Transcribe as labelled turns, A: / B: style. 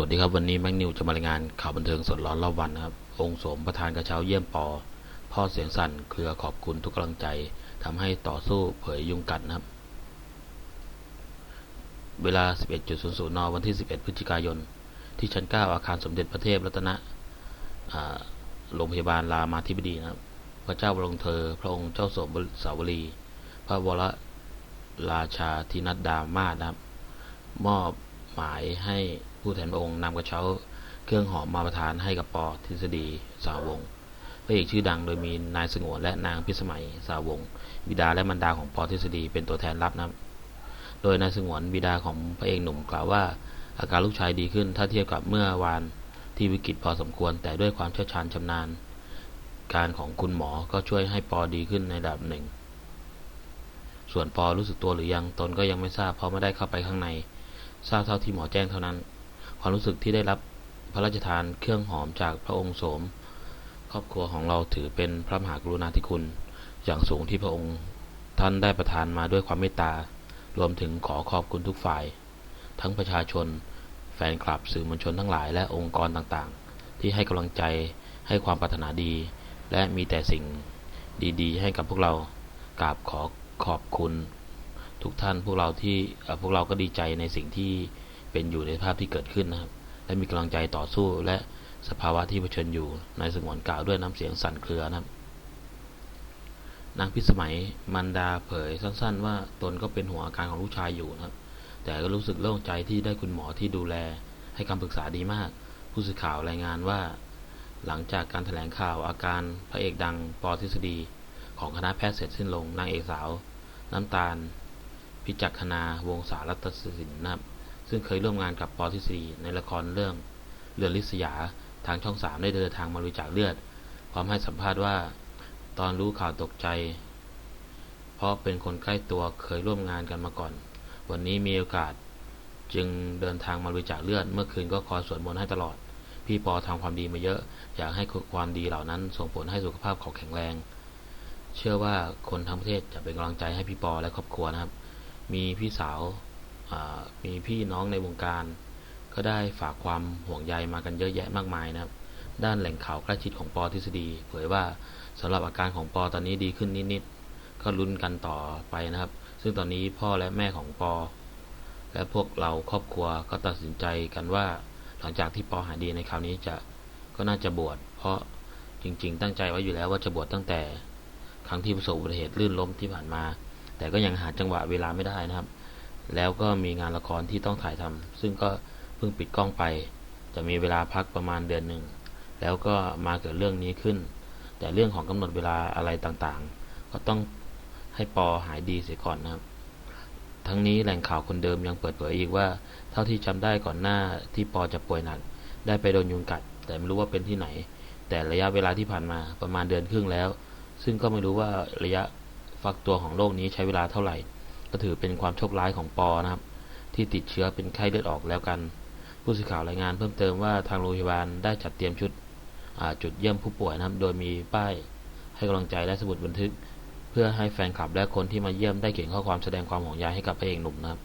A: วัสดีครับวันนี้แม็กนิวจะมารายงานข่าวบันเทิงสดร้อนรอบวันนะครับ องค์สมประธานกระเช้าเยี่ยมปอ พ่อเสียงสั่นเครือขอบคุณทุกกำลังใจทำให้ต่อสู้เผยยุงกัดนะครับ เวลา 11.00นวันที่ 11 พฤศจิกายน ที่ชั้น 9 อาคารสมเด็จพระเทพรัตนอ่าโรงพยาบาลรามาธิบดีนะครับ พระเจ้าบรมเธอ พระองค์เจ้าสมสาวรี พระวรราชาธินัดดามาศนะครับ มอบหมายให้ ผู้แทนพระองค์นำกระเช้าเครื่องหอมมาประทานให้กับปอทฤษฎีสาวงพระเอกชื่อดังโดยมีนายสงวนและนางพิสมัยสาวงบิดาและมารดาของปอทฤษฎีเป็นตัวแทนรับนะโดยนายสงวนบิดาของพระเอกหนุ่มกล่าวว่า อาการลูกชายดีขึ้นถ้าเทียบกับเมื่อวานที่วิกฤตพอสมควร แต่ด้วยความเชี่ยวชาญชำนาญ การของคุณหมอก็ช่วยให้ปอดีขึ้นในระดับหนึ่ง ส่วนปอรู้สึกตัวหรือยังตนก็ยังไม่ทราบเพราะไม่ได้เข้าไปข้างใน ทราบเท่าที่หมอแจ้งเท่านั้น ความรู้สึกที่ได้รับพระราชทานเครื่องหอมจากพระองค์โสม ครอบครัวของเราถือเป็นพระมหากรุณาธิคุณ อย่างสูงที่พระองค์ท่านได้ประทานมาด้วยความเมตตา รวมถึงขอขอบคุณทุกฝ่าย ทั้งประชาชน แฟนคลับสื่อมวลชนทั้งหลายและองค์กรต่างๆ ที่ให้กำลังใจให้ความปรารถนาดี และมีแต่สิ่งดี ๆ ให้กับพวกเรากราบขอขอบคุณ ทุกท่านพวกเราที่พวกเราก็ดีใจในสิ่งที่ เป็นอยู่ในภาพที่เกิดขึ้นนะครับ และมีกำลังใจต่อสู้และสภาวะที่เผชิญอยู่นายสงวนกล่าวด้วยน้ำเสียงสั่นเครือนะครับ นางพิสมัยมันดาเผยสั้น ๆ ว่าตนก็เป็นห่วงอาการของลูกชายอยู่นะครับ แต่ก็รู้สึกโล่งใจที่ได้คุณหมอที่ดูแล ให้คำปรึกษาดีมาก ผู้สื่อข่าวรายงานว่า หลังจากการแถลงข่าวอาการพระเอกดังปอทฤษฎีของคณะแพทย์เสร็จสิ้นลงนางเอกสาว น้ำตาล พิจักขณาวงศารัตศิลป์นะครับ ซึ่งเคยร่วมงานกับปอทฤษฎีในละครเรื่องเรือนลิศยาทางช่องสามได้เดินทางมาบริจาคเลือด พร้อมให้สัมภาษณ์ว่า ตอนรู้ข่าวตกใจ เพราะเป็นคนใกล้ตัวเคยร่วมงานกันมาก่อน วันนี้มีโอกาส จึงเดินทางมาบริจาคเลือด เมื่อคืนก็คอยสวดมนต์ให้ตลอด พี่ปอทำความดีมาเยอะ อยากให้ความดีเหล่านั้นส่งผลให้สุขภาพเขาแข็งแรง เชื่อว่าคนทั้งประเทศจะเป็นกำลังใจให้พี่ปอและครอบครัวนะครับ มีพี่สาว มีพี่น้องในวงการ ก็ได้ฝากความห่วงใยมากันเยอะแยะมากมายนะครับ ด้านแหล่งข่าวใกล้ชิดของปอทฤษฎี เผยว่าสำหรับอาการของปอตอนนี้ดีขึ้นนิดๆก็ลุ้นกันต่อไปนะครับ ซึ่งตอนนี้พ่อและแม่ของปอ และพวกเราครอบครัวก็ตัดสินใจกันว่า หลังจากที่ปอหายดีในคราวนี้จะก็น่าจะบวชเพราะจริง ๆ ตั้งใจไว้อยู่แล้วว่าจะบวชตั้งแต่ ครั้งที่ประสบอุบัติเหตุลื่นล้มที่ผ่านมา แต่ก็ยังหาจังหวะเวลาไม่ได้นะครับ แล้วก็มีงานละครที่ต้องถ่ายทำซึ่งก็เพิ่งปิดกล้องไป จะมีเวลาพักประมาณเดือนหนึ่ง แล้วก็มาเกิดเรื่องนี้ขึ้น แต่เรื่องของกำหนดเวลาอะไรต่างๆ ก็ต้องให้ปอหายดีเสียก่อนนะครับ ทั้งนี้แหล่งข่าวคนเดิมยังเปิดเผยอีกว่า เท่าที่จำได้ก่อนหน้าที่ปอจะป่วยหนัก ได้ไปโดนยุงกัด แต่ไม่รู้ว่าเป็นที่ไหน แต่ระยะเวลาที่ผ่านมาประมาณเดือนครึ่งแล้ว ซึ่งก็ไม่รู้ว่าระยะฟักตัวของโรคนี้ใช้เวลาเท่าไหร่ ก็ถือเป็นความโชคร้ายของปอนะครับ ที่ติดเชื้อเป็นไข้เลือดออกแล้วกัน ผู้สื่อข่าวรายงานเพิ่มเติมว่าทางโรงพยาบาลได้จัดเตรียมชุดจุดเยี่ยมผู้ป่วยนะครับ โดยมีป้ายให้กำลังใจและสมุดบันทึก เพื่อให้แฟนคลับและคนที่มาเยี่ยมได้เขียนข้อความแสดงความห่วงใยให้กับพระเอกหนุ่มนะครับ